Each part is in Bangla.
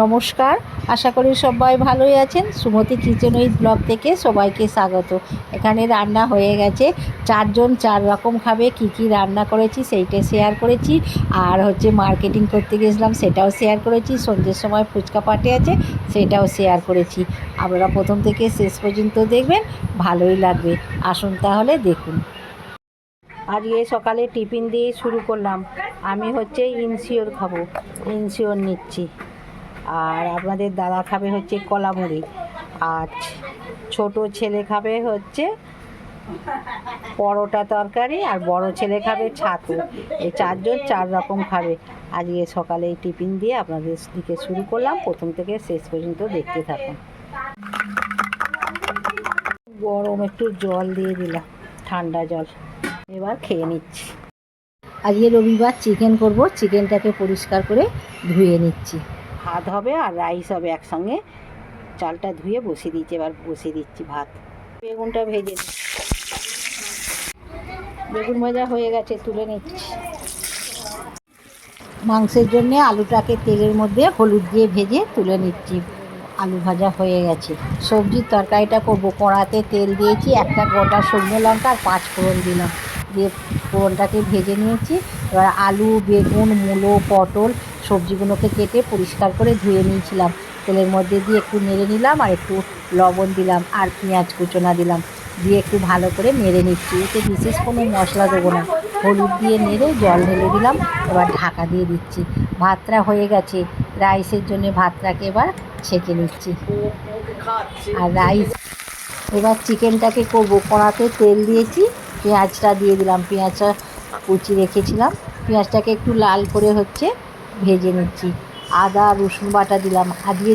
নমস্কার। আশা করি সবাই ভালোই আছেন। সুমতি কিচেন উইথ ব্লগ থেকে সবাইকে স্বাগত। এখানে রান্না হয়ে গেছে। চারজন চার রকম খাবে, কি কি রান্না করেছি সেইটা শেয়ার করেছি। আর হচ্ছে মার্কেটিং করতে গেছিলাম, সেটাও শেয়ার করেছি। সন্ধ্যের সময় ফুচকা পার্টি আছে, সেটাও শেয়ার করেছি। আপনারা প্রথম থেকে শেষ পর্যন্ত দেখবেন, ভালোই লাগবে। আসুন তাহলে দেখুন। আজকে সকালে টিফিন দিয়ে শুরু করলাম। আমি হচ্ছে ইনসিওর খাব ইনসিওর নিচ্ছি। আর আপনাদের দাদা খাবে হচ্ছে কলা মুড়ি। আর ছোট ছেলে খাবে হচ্ছে পরোটা তরকারি, আর বড় ছেলে খাবে ছাতু। এই চারজন চার রকম খাবে। আজকে সকালে টিফিন দিয়ে আপনাদের দিকে শুরু করলাম। প্রথম থেকে শেষ পর্যন্ত দেখতে থাকুন। গরম একটু জল দিয়ে দিলাম, ঠান্ডা জল। এবার খেয়ে নিচ্ছি। আজকে রবিবার, চিকেন করব। চিকেনটাকে পরিষ্কার করে ধুয়ে নিচ্ছি। ভাত হবে আর রাইস হবে একসঙ্গে। চালটা ধুয়ে বসিয়ে দিচ্ছি, এবার বসিয়ে দিচ্ছি ভাত। বেগুনটা ভেজে বেগুন ভাজা হয়ে গেছে, তুলে নিচ্ছি। মাংসের জন্য আলুটাকে তেলের মধ্যে হলুদ দিয়ে ভেজে তুলে নিচ্ছি। আলু ভাজা হয়ে গেছে। সবজির তরকারিটা করব। কড়াতে তেল দিয়েছি, একটা গোটা শুকনো লঙ্কা আর পাঁচ ফোড়ন দিলাম। দিয়ে ফোড়নটাকে ভেজে নিয়েছি। এবার আলু, বেগুন, মূলো, পটল সবজিগুলোকে কেটে পরিষ্কার করে ধুয়ে নিয়েছিলাম। তেলের মধ্যে দিয়ে একটু নেড়ে নিলাম আর একটু লবণ দিলাম আর পেঁয়াজ কুচোনা দিলাম। দিয়ে একটু ভালো করে নেড়ে নিচ্ছি। এতে বিশেষ কোনো মশলা দেবো না। হলুদ দিয়ে নেড়ে জল ঢেলে দিলাম। এবার ঢাকা দিয়ে দিচ্ছি। ভাতটা হয়ে গেছে। রাইসের জন্য ভাতটাকে এবার ছেঁকে নিচ্ছি। আর রাইস এবার চিকেনটাকে করব। কড়াতে তেল দিয়েছি। পেঁয়াজটা দিয়ে দিলাম। পেঁয়াজটা কুচি রেখেছিলাম। পেঁয়াজটাকে একটু লাল করে হচ্ছে ভেজে নিচ্ছি। আদা, রসুন বাটা দিলাম। আজকে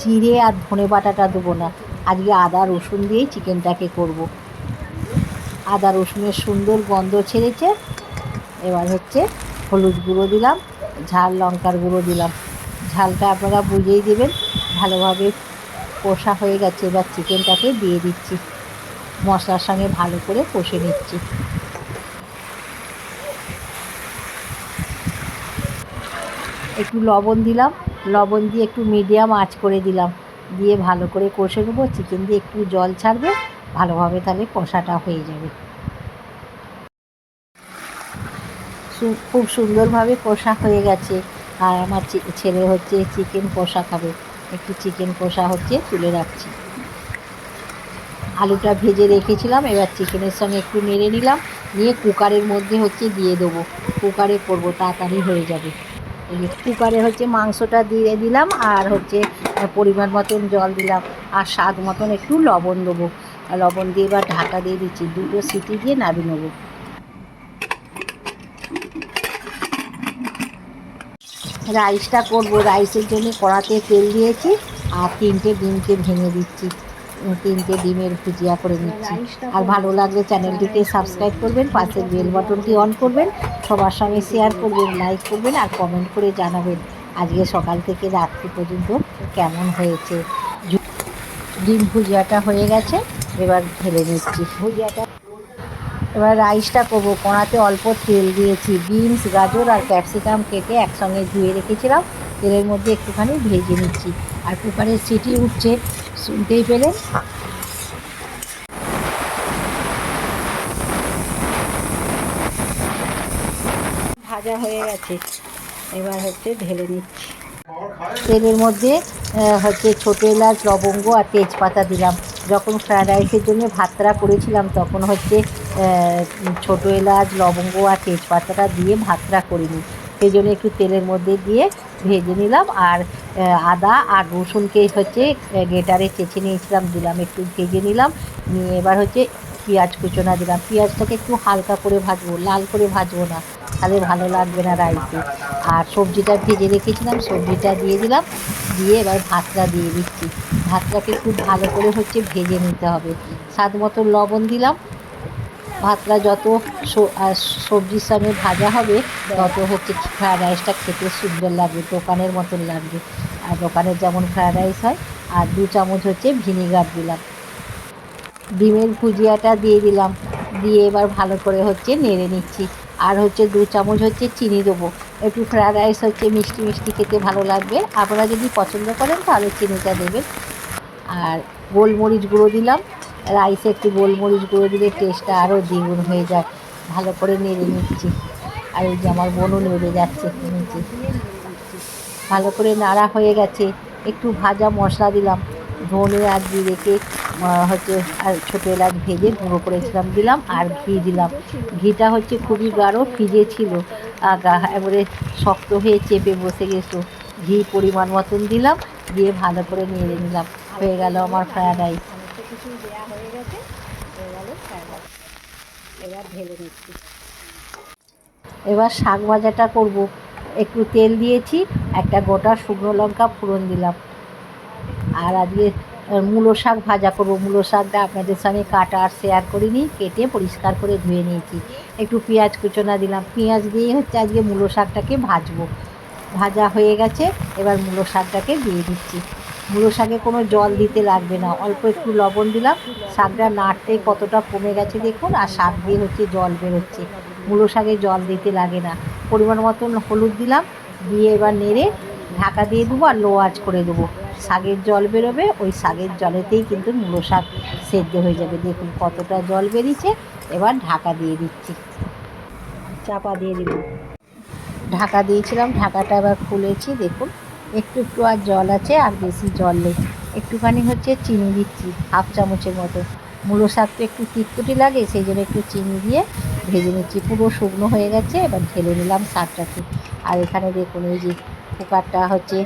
জিরে আর ধনে বাটাটা দেবো না। আজকে আদা, রসুন দিয়েই চিকেনটাকে করব। আদা, রসুনের সুন্দর গন্ধ ছেড়েছে। এবার হচ্ছে হলুদ গুঁড়ো দিলাম, ঝাল লঙ্কার গুঁড়ো দিলাম। ঝালটা আপনারা বুঝেই দেবেন। ভালোভাবে কষা হয়ে গেছে, এবার চিকেনটাকে দিয়ে দিচ্ছি। মশলার সঙ্গে ভালো করে কষে নিচ্ছি। একটু লবণ দিলাম। লবণ দিয়ে একটু মিডিয়াম আঁচ করে দিলাম। দিয়ে ভালো করে কষে নেব। চিকেন দিয়ে একটু জল ছাড়বে। ভালোভাবে তাহলে কষাটা হয়ে যাবে। খুব সুন্দরভাবে কষা হয়ে গেছে। আর আমার ছেলে হচ্ছে চিকেন কষা খাবে। একটু চিকেন কষা হচ্ছে তুলে রাখছি। আলুটা ভেজে রেখেছিলাম। এবার চিকেনের সঙ্গে একটু নেড়ে নিলাম। নিয়ে কুকারের মধ্যে হচ্ছে দিয়ে দেবো। কুকারে করব, তাড়াতাড়ি হয়ে যাবে। কুকারে হচ্ছে মাংসটা দিয়ে দিলাম আর হচ্ছে পরিমাণ মতন জল দিলাম। আর স্বাদ মতন একটু লবণ দেবো। লবণ দিয়ে এবার ঢাকা দিয়ে দিচ্ছি। দুটো সিটি দিয়ে নামিয়ে নেব। রাইসটা করব। রাইসের জন্য কড়াতে তেল দিয়েছি আর তিনটে ডিমকে ভেঙে দিচ্ছি। তিনটে ডিমের ভুজিয়া করে নিচ্ছি। আর ভালো লাগলে চ্যানেলটিকে সাবস্ক্রাইব করবেন পাশের বেল বাটনটি অন করবেন, সবার সঙ্গে শেয়ার করবেন, লাইক করবেন আর কমেন্ট করে জানাবেন। আজকে সকাল থেকে রাত্রি পর্যন্ত কেমন হয়েছে? ডিম ভুজিয়াটা হয়ে গেছে, এবার ঢেলে নিচ্ছি। ভুজিয়াটা এবার রাইসটা করব। কড়াতে অল্প তেল দিয়েছি, বিনস, গাজর আর ক্যাপসিকাম কেটে একসঙ্গে ধুয়ে রেখেছিলাম। তেলের মধ্যে একটুখানি ভেজে নিচ্ছি। আর কুকারের সিটি উঠছে শুনতেই পেলেন ভাজা হয়ে গেছে। এবার হচ্ছে ঢেলে নিচ্ছি। তেলের মধ্যে হচ্ছে ছোটো এলাচ, লবঙ্গ আর তেজপাতা দিলাম। যখন ফ্রায়েড রাইসের জন্য ভাতটা করেছিলাম, তখন হচ্ছে ছোটো এলাচ, লবঙ্গ আর তেজপাতাটা দিয়ে ভাতটা করিনি সেই জন্য একটু তেলের মধ্যে দিয়ে ভেজে নিলাম। আর আদা আর রসুনকে হচ্ছে গেটারে চেঁচে নিয়েছিলাম, দিলাম একটু ভেজে নিলাম। নিয়ে এবার হচ্ছে পেঁয়াজ কুচোনা দিলাম। পেঁয়াজটাকে একটু হালকা করে ভাজবো, লাল করে ভাজবো না, তাহলে ভালো লাগবে না রাইসে আর সবজিটা ভেজে রেখেছিলাম, সবজিটা দিয়ে দিলাম। দিয়ে এবার ভাতটা দিয়ে দিচ্ছি। ভাতটাকে খুব ভালো করে হচ্ছে ভেজে নিতে হবে। স্বাদ মতো লবণ দিলাম। ভাতটা যত সবজির সঙ্গে ভাজা হবে, তত হচ্ছে ফ্রায়েড রাইসটা খেতে সুন্দর লাগবে, দোকানের মতন লাগবে। আর দোকানের যেমন ফ্রায়েড রাইস হয়, আর দু চামচ হচ্ছে ভিনিগার দিলাম। ডিমের ভুজিয়াটা দিয়ে দিলাম, দিয়ে এবার ভালো করে হচ্ছে নেড়ে নিচ্ছি। আর হচ্ছে দু চামচ হচ্ছে চিনি দেবো। একটু ফ্রায়েড রাইস হচ্ছে মিষ্টি মিষ্টি খেতে ভালো লাগবে। আপনারা যদি পছন্দ করেন তাহলে চিনিটা দেবেন। আর গোলমরিচ গুঁড়ো দিলাম। রাইসে একটু গোলমরিচ গুঁড়ো দিলে টেস্টটা আরও দ্বিগুণ হয়ে যায়। ভালো করে নেড়ে নিচ্ছি। আর এই যে আমার বোনও নেড়ে যাচ্ছে নিচে। ভালো করে নাড়া হয়ে গেছে। একটু ভাজা মশলা দিলাম। ধনে আর আহ, হচ্ছে আর ছোটো এলাচ ভেজে গুঁড়ো করেছিলাম দিলাম আর ঘি দিলাম। ঘিটা হচ্ছে খুবই গাঢ় ফ্রিজে ছিল। এবারে শক্ত হয়ে চেপে বসে গেছো। ঘি পরিমাণ মতন দিলাম দিয়ে ভালো করে নেড়ে নিলাম। হয়ে গেল আমার ফ্রায়েড রাইস। এবার ঢেলে নিচ্ছি। এবার শাক ভাজাটা করব। একটু তেল দিয়েছি, একটা গোটা শুকনো লঙ্কা ফোড়ন দিলাম। আর আজকে মূলো শাক ভাজা করব। মূলো শাকটা আপনাদের সঙ্গে কাটা আর শেয়ার করিনি, কেটে পরিষ্কার করে ধুয়ে নিয়েছি। একটু পেঁয়াজ কুচনা দিলাম। পেঁয়াজ দিয়ে হচ্ছে আজকে মূলো শাকটাকে ভাজবো। ভাজা হয়ে গেছে, এবার মূলো শাকটাকে দিয়ে দিচ্ছি। মূলো শাকে কোনো জল দিতে লাগবে না। অল্প একটু লবণ দিলাম। শাকটা নাড়তে কতটা কমে গেছে দেখুন, আর শাক দিয়ে হচ্ছে জল বেরোচ্ছে। মূলো শাকে জল দিতে লাগে না। পরিমাণ মতন হলুদ দিলাম, দিয়ে এবার নেড়ে ঢাকা দিয়ে দেবো আর লো আঁচ করে দেবো। শাকের জল বেরোবে, ওই শাকের জলেতেই কিন্তু মুলো শাক সেদ্ধ হয়ে যাবে। দেখুন কতটা জল বেরিয়েছে, এবার ঢাকা দিয়ে দিচ্ছি। চাপা দিয়ে দিব। ঢাকা দিয়েছিলাম, ঢাকাটা এবার খুলেছি, দেখুন। একটু একটু আর জল আছে, আর বেশি জল নেই। একটুখানি হচ্ছে চিনি দিচ্ছি, হাফ চামচের মতো। মূলো শাক তো একটু তিতকুটি লাগে, সেই জন্য একটু চিনি দিয়ে ভেজে নিচ্ছি। পুরো শুকনো হয়ে গেছে, এবার ঢেলে নিলাম শাকটাকে। আর এখানে দেখুন, এই যে কুকারটা হচ্ছে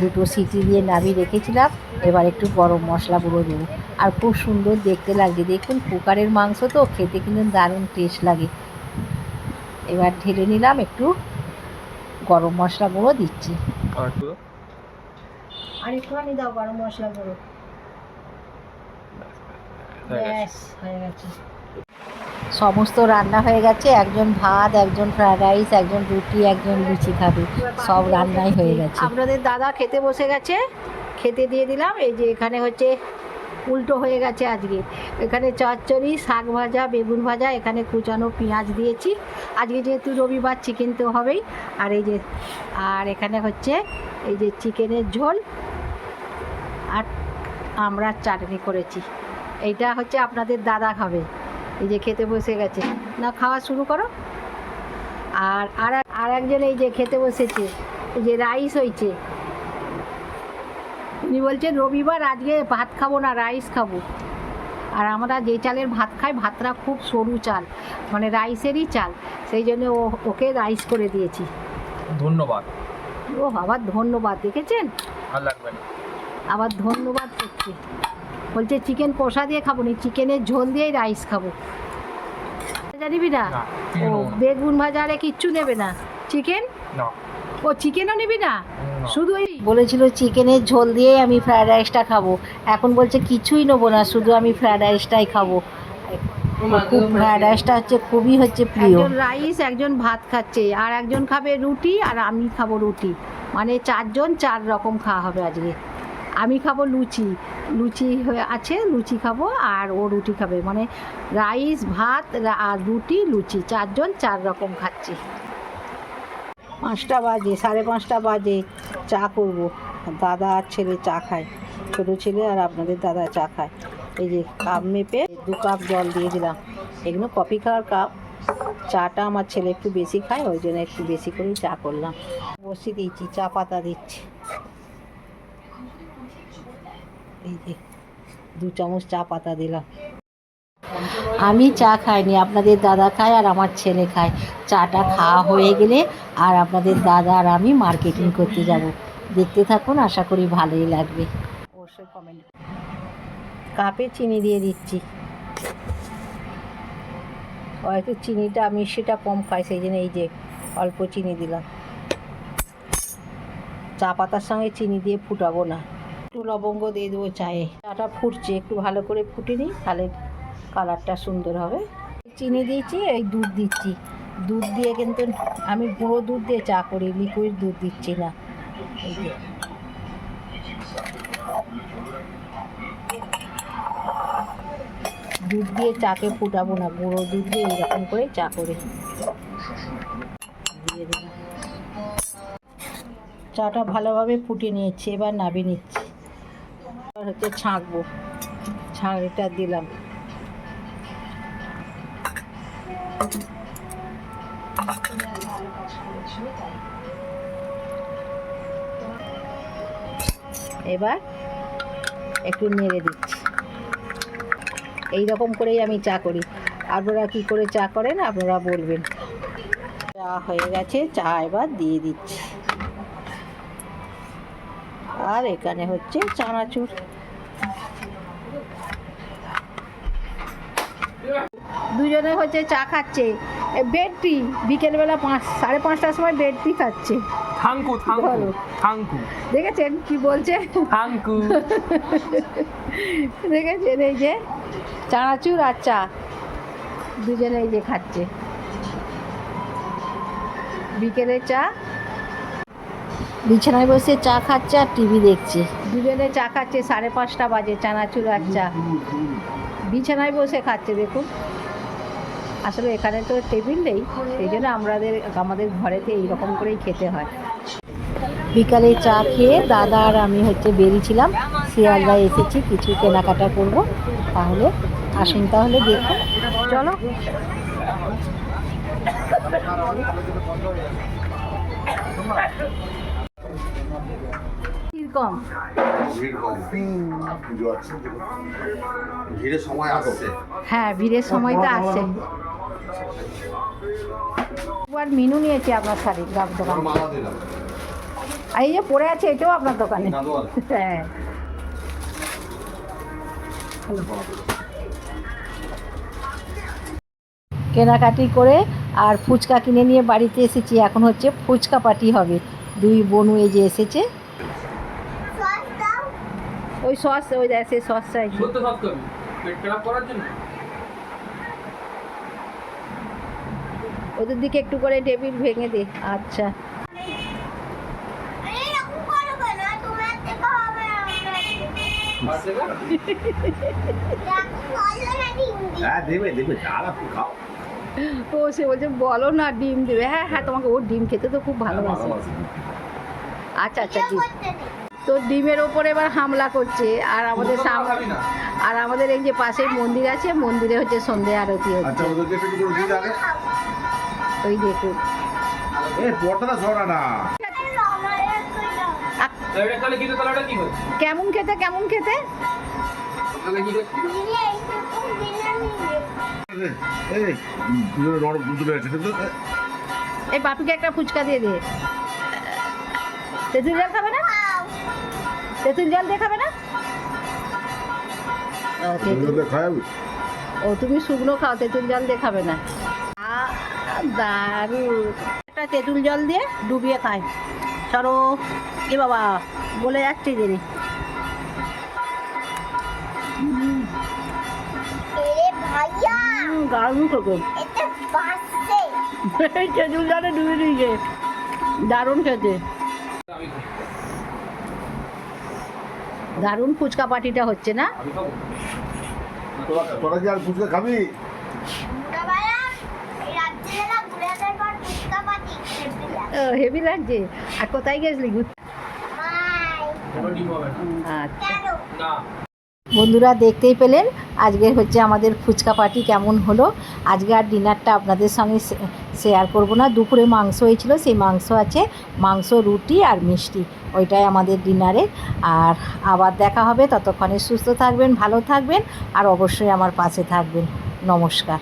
দুটো সিটি দিয়ে নামিয়ে রেখেছিলাম, এবার একটু গরম মশলা গুঁড়ো দেবো। আর খুব সুন্দর দেখতে লাগে দেখুন কুকারের মাংস তো, খেতে কিন্তু দারুণ টেস্ট লাগে। এবার ঢেলে নিলাম একটু গরম মশলা গুঁড়ো দিচ্ছি। আর। একটুখানি দাও গরম মশলা গুঁড়ো। ব্যাস হয়ে গেছে। সমস্ত রান্না হয়ে গেছে একজন ভাত একজন ফ্রায়েড রাইস একজন রুটি একজন লুচি খাবে। সব রান্নাই হয়ে গেছে। আপনাদের দাদা খেতে বসে গেছে খেতে দিয়ে দিলাম। এই যে এখানে হচ্ছে উল্টো হয়ে গেছে আজকে। এখানে চচ্চড়ি শাক ভাজা বেগুন ভাজা এখানে কুচানো পেঁয়াজ দিয়েছি। আজকে যেহেতু রবিবার চিকেন তো হবেই। আর এই যে আর এখানে হচ্ছে এই যে চিকেনের ঝোল আর আমরা চাটনি করেছি। এইটা হচ্ছে আপনাদের দাদা খাবে। এই যে খেতে বসে গেছে। না খাওয়া শুরু করো। আর আর আর একজন এই যে খেতে বসেছে। এই যে রাইস হয়েছে। উনি বলছেন রবিবার আজকে ভাত খাব না রাইস খাব। আর আমরা যে চালের ভাত খাই ভাতটা খুব সরু চাল। মানে রাইসেরই চাল। সেই জন্য ও ওকে রাইস করে দিয়েছি। ধন্যবাদ। ও আবার ধন্যবাদ। দেখেছেন? আর লাগবে না। আবার ধন্যবাদ করছি। বলছে চিকেন কষা দিয়ে খাব না চিকেনের ঝোল দিয়েই রাইস খাব। জানিবি না? ও। বেগুন ভাজা আরে কিচ্ছু নেবে না। চিকেন? ও চিকেনও নিবি না। শুধু এই বলেছিল চিকেনের ঝোল দিয়েই আমি ফ্রায়েড রাইসটা খাব। এখন বলছে কিছুই নেব না শুধু আমি ফ্রায়েড রাইসটাই খাব। খুব ফ্রায়েড রাইসটা হচ্ছে খুবই হচ্ছে প্রিয়। রাইস একজন ভাত খাচ্ছে আর একজন খাবে রুটি আর আমি খাব রুটি। মানে চারজন চার রকম খাওয়া হবে আজকে। আমি খাব লুচি। লুচি হয়ে আছে, লুচি খাব আর ও রুটি খাবে। মানে রাইস, ভাত আর রুটি, লুচি। চারজন চার রকম খাচ্ছি। পাঁচটা বাজে, সাড়ে পাঁচটা বাজে, চা করব। দাদা আর ছেলে চা খায়। ছোটো ছেলে আর আপনাদের দাদা চা খায়। এই যে কাপ মেপে দু কাপ জল দিয়ে দিলাম। এগুলো কফি খাওয়ার কাপ। চাটা আমার ছেলে একটু বেশি খায়, ওই জন্য একটু বেশি করেই চা করলাম। বসিয়ে দিয়েছি চা পাতা দিচ্ছি। এই যে, দু চামচ চা পাতা দিলাম। আমি চা খাইনি, আপনাদের দাদা খায় আর আমার ছেলে খায়। চাটা খাওয়া হয়ে গেলে আর আপনাদের দাদা আর আমি মার্কেটিং করতে যাব। দেখতে থাকুন, আশা করি ভালোই লাগবে। অবশ্যই কমেন্ট কাপে চিনি দিয়ে দিচ্ছি। হয়তো চিনিটা আমি সেটা কম খাই, সেই জন্য এই যে অল্প চিনি দিলাম। চা পাতার সঙ্গে চিনি দিয়ে ফুটাবো না। একটু লবঙ্গ দিয়ে দেবো চায়ে। চাটা ফুটছে, একটু ভালো করে ফুটে নিই তাহলে কালারটা সুন্দর হবে। চিনি দিয়েছি, এই দুধ দিচ্ছি। দুধ দিয়ে কিন্তু আমি গুঁড়ো দুধ দিয়ে চা করি লিকুইড দুধ দিচ্ছি না। দুধ দিয়ে চাকে ফুটাবো না, গুঁড়ো দুধ দিয়ে এরকম করে চা করে। চাটা ভালোভাবে ফুটিয়ে নিয়েছি, এবার নাবিয়ে নিচ্ছি। হচ্ছে ছাঁকবো। ছাঁকটা দিলাম। এবার একটু নেড়ে দিচ্ছি। এই রকম করেই আমি চা করি। আপনারা কি করে চা করেন আপনারা বলবেন। চা হয়ে গেছে, চা এবার দিয়ে দিচ্ছি। আর এখানে হচ্ছে চানাচুর। দুজনে হচ্ছে চা খাচ্ছে। বেড টি বিকেলবেলা পাঁচ সাড়ে পাঁচটার সময় বেড টি খাচ্ছে। Thank you thank you. Thank you. দেখেছেন কি বলছে? থাঙ্কু। দেখেছেন এই যে চানাচুর আর চা। দুজনে এই যে খাচ্ছে। বিকেলে চা বিছানায় বসে চা খাচ্ছে আর টিভি দেখছে। দুজনে চা খাচ্ছে সাড়ে পাঁচটা বাজে চানাচুর আর চা বিছানায় বসে খাচ্ছে দেখুন। আসলে এখানে তো টেবিল নেই সেই জন্য আমাদের আমাদের ঘরেতে এইরকম করেই খেতে হয়। বিকালে চা খেয়ে দাদা আর আমি হচ্ছে বেরিয়েছিলাম শিয়ালদা এসেছি কিছু কেনাকাটা করব। তাহলে আসুন তাহলে দেখুন। চলো। ভিড় কম। পুজো আছে ভিড়ের সময় আসছে। হ্যাঁ ভিড়ের সময় তো আসছে আর মিনু নিয়েছি আপনার শাড়ি আমার দোকান। আর এই যে পড়ে আছে এটাও আপনার দোকানে। হ্যাঁ। কেনাকাটি করে আর ফুচকা কিনে নিয়ে বাড়িতে এসেছি। এখন হচ্ছে ফুচকা পার্টি হবে। দুই বনু এই যে এসেছে ওই সস ওই দেখ সে সস চাইছি সত্য সব করবি পেট খারাপ করার জন্য? ওদের দিকে একটু করে টেবিল ভেঙে দে। আচ্ছা। আর সেটা হ্যাঁ দেবে দেবে দাঁড়া তুই খাও। তো সে বলছে বলো না ডিম দেবে। হ্যাঁ হ্যাঁ তোমাকে ওর ডিম খেতে তো খুব ভালোবাসে। ভালোবাসি। আচ্ছা আচ্ছা ডিম। তো ডিমের ওপরে এবার হামলা করছে আর আমাদের সামনে আর আমাদের এই যে পাশেই মন্দির আছে মন্দিরে হচ্ছে সন্ধে আরতি আচ্ছা হচ্ছে দিয়ে ওই দেখুন কেমন খেতে কেমন খেতে এই বাপিকে একটা ফুচকা দিয়ে দে তেঁতুল জল খাবে তেঁতুল জল দিয়ে খাবে না? ও, তুমি শুকনো খাও তেঁতুল জল দিয়ে খাবে না। দারুণ একটা তেঁতুল জল দিয়ে ডুবিয়ে খায়। চলো এ বাবা বলে যাচ্ছে দেরি দারুণ খেতে তেঁতুল জলে ডুবে দিয়েছে। দারুণ খেতে। দারুণ ফুচকা পার্টিটা হচ্ছে না? তোরা কি আর ফুচকা খাবি? হেভি লাগছে। আর কোথায় গেছিলি ঘুরতে? আচ্ছা। না। বন্ধুরা দেখতেই পেলেন আজকে হচ্ছে আমাদের ফুচকা পার্টি কেমন হলো। আজকে আর ডিনারটা আপনাদের সঙ্গে শেয়ার করব না। দুপুরে মাংস হয়েছিল, সেই মাংস আছে, মাংস, রুটি আর মিষ্টি। ওইটাই আমাদের ডিনারে আর আবার দেখা হবে। ততক্ষণে সুস্থ থাকবেন, ভালো থাকবেন, আর অবশ্যই আমার পাশে থাকবেন। নমস্কার।